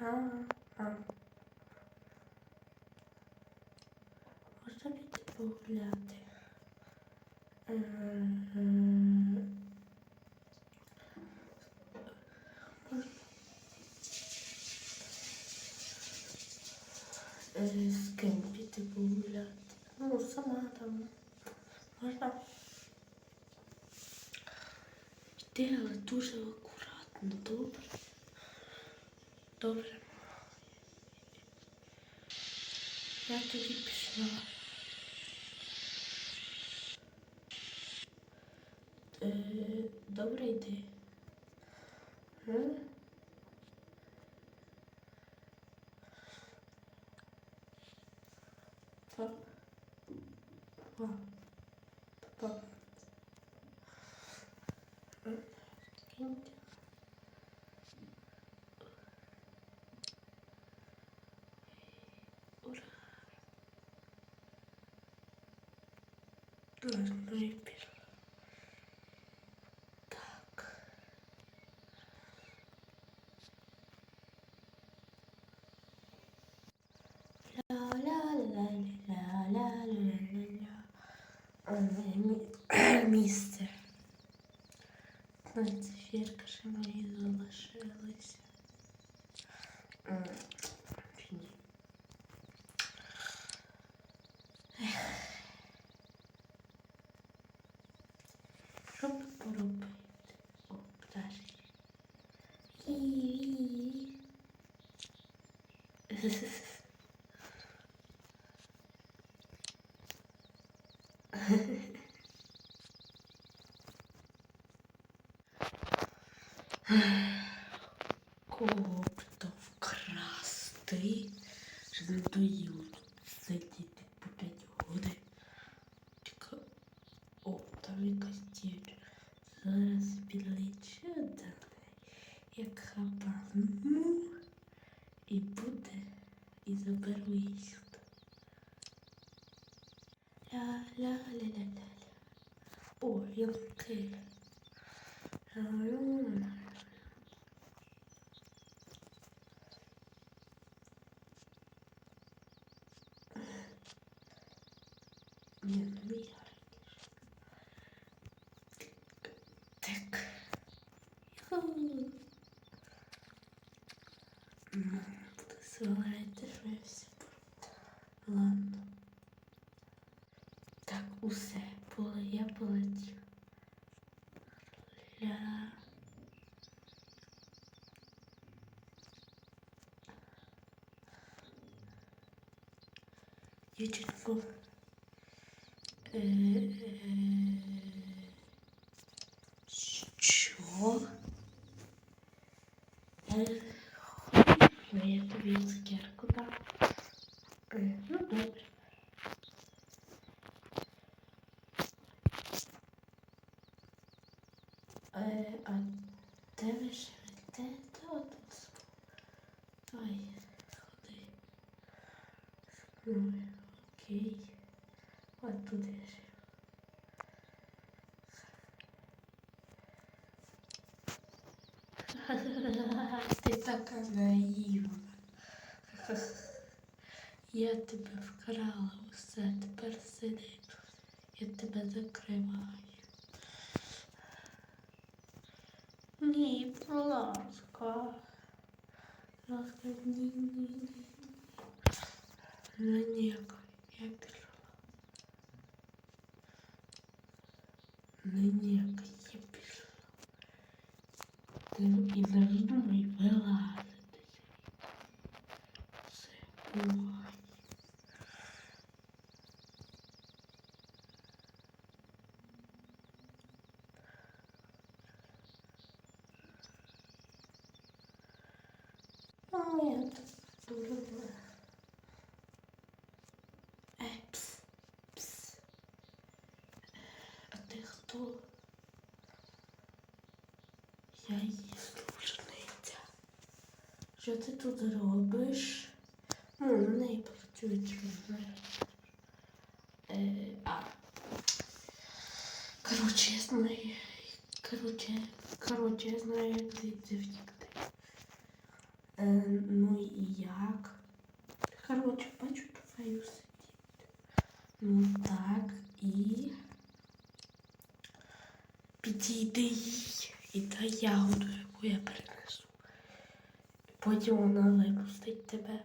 А, а. Можна піти погуляти. Ем, Е, З ким піти погуляти? Ну, сама там. Можна йти, але дуже акуратно, добре. Добре. Я тоді пішла. Е, добре йди. М? Па. Па. Так. Ла-ла-ла-ла-ла-ла-ла-ла. Місце. Знаєте, фірка ще мої залишилися. М, Кого б то вкрасти, що надоїло тут сидіти по 5 годин. Тільки, о, там якась дівчина. Зараз підлечу до неї, як хапану, і буде, і заберу її сюди. Ля-ля-ля-ля-ля-ля. О, ялки. Ля-ля-ля-ля. Ні, ну не я. Так. Юху. Ну, буду свалити, що я все. Ладно. Так, усе. Поле, я полетів. Ля. Дівчинку. Е, е, Що? Е, Ну, я тобі цукерку дам. Е, Ну, добре. Е, А де ви живете? Та отут. Ай, ходи. Ну, Ти така наївна. Я тебе вкрала усе, тепер сиди. Я тебе закриваю. Ні, будь ласка. Ласка, ні, ні, ні. Ну ніяк, я пішла. Ну ніяк, я пішла. Ти і не вздумай вилазити. Все, бувай. А я тут дуже Ей, пс, пс. А ти хто? Я її служниця. Що ти тут робиш? Ну, на неї працюють. Е, а. Коротше, я знаю. Коротше, коротше, я знаю, як звідси втікти. Е, ну і як? Коротше, бачу твою сидіти. Ну так, і підійди їй і дай ягоду, яку я принесу. Потім вона випустить тебе.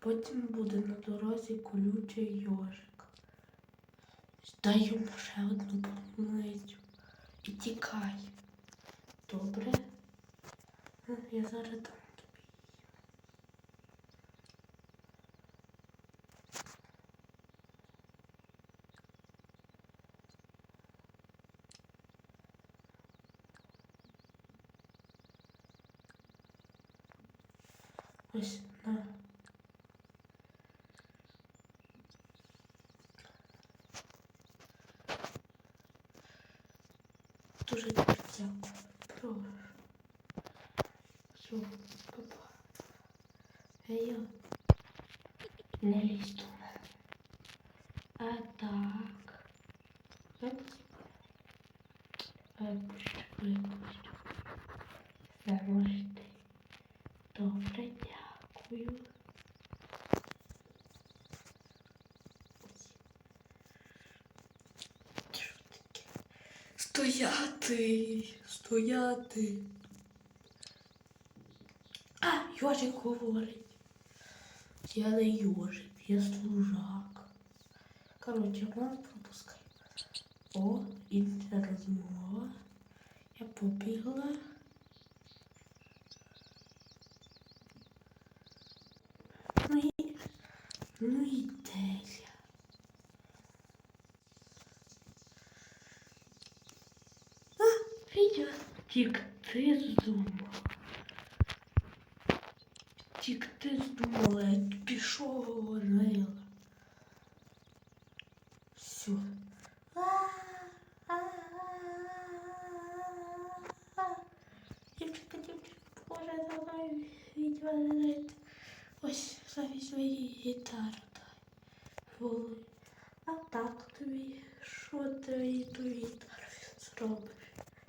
Потім буде на дорозі колючий йожик. Дай йому ще одну полуницю і тікай. Добре? Е, Я зараз дам тобі. Ось на. Дуже тобі дякую. Прошу. Все, папа. Ей, не лізь. А так. Випущу, випущу. Все, можете. Добре, дякую. Стояти! Стояти! А, Йожик говорить. Я не Йожик, я служак. Коротше, нас пропускай. О, інша розмова. Я побігла. Ну і, ну і Деля. А, Вітя, тік ти здумав. Тік ти здумала, що говорила. Все. Дівчинка, дівчинка, боже, давай відьма не Ось замість моєї гітари дай. Воли. А так тобі, що ти ту гітару зробиш?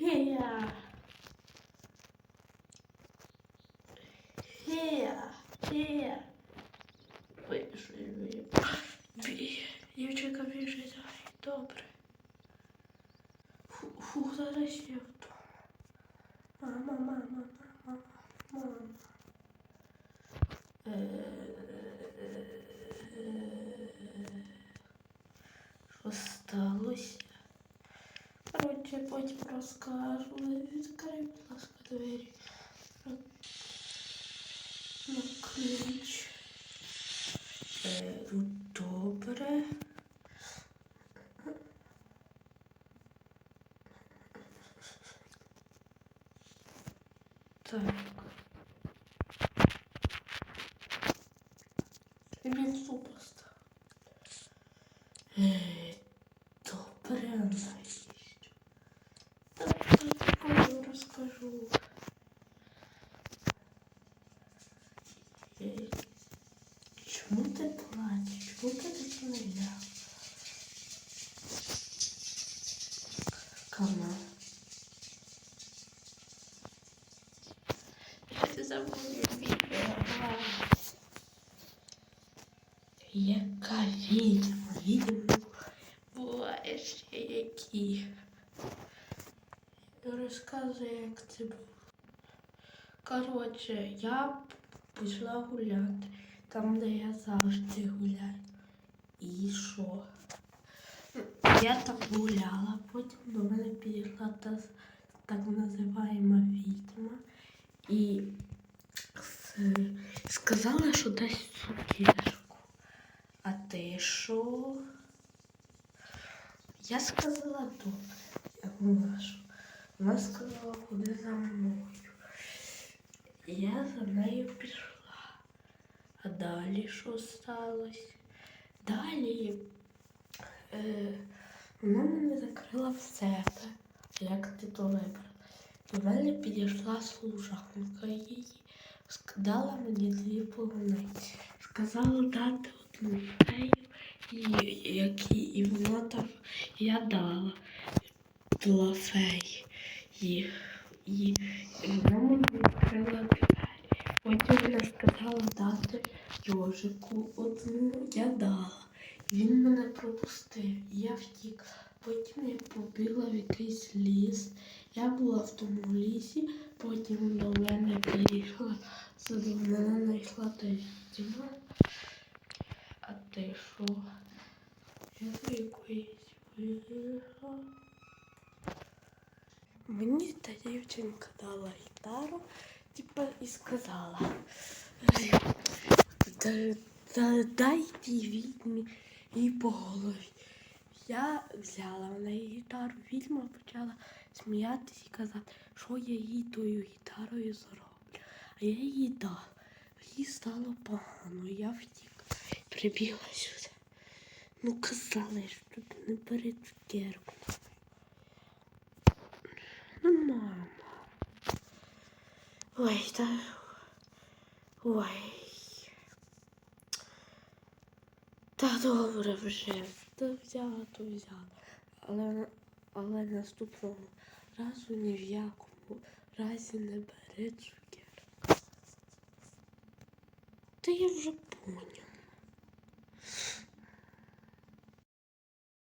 Гея! Гея! Гея! Ой, що я виїв. Бі- Дівчинка біжить, ай, добре. Фу, фу, зараз я вдома. Мама, мама, мама, мама. Що сталося? Коротше, потім розкажу. Відкрий, будь ласка, двері. Так. Він супост. Е, добре, навіщо? Так, так, потім розкажу. Е, Чому ти плачеш? Чому ти так не ще які. Розказуй, як це було. Коротше, я пішла гуляти там, де я завжди гуляю. І що? Я так гуляла, потім до мене підійшла та так називаєма відьма і сказала, що дасть цукерку. А ти що? Я сказала добре. Я думала, що вона сказала, ходи за мною. Я за нею пішла. А далі що сталося? Далі е, вона мене закрила в себе. Як ти то вибрала? До мене підійшла служанка її, дала мені дві полуниці. Сказала дати одну фею, які, і вона там, я дала була феї. І, і, вона мені відкрила двері. Потім вона сказала дати йожику одну, я дала. Він мене пропустив, я втік. Потім я побігла в якийсь ліс. Я була в тому лісі, потім до мене приїхала, до мене знайшла та відьма. А ти що? Мені та дівчинка дала гітару, типа, і сказала. «Да- да- Дай тій відьмі їй по голові. Я взяла в неї гітару, відьма почала сміятися і казати, що я їй тою гітарою зроблю. А я їй дала. Їй стало погано, я втік. Прибігла сюди. Ну казали, що тут не бери цукерку. Ну, мама. Ой, та. Ой. Та добре вже. То взяла, то взяла. Але, але наступного разу ні в якому разі не бери цукер. Та я вже поняла.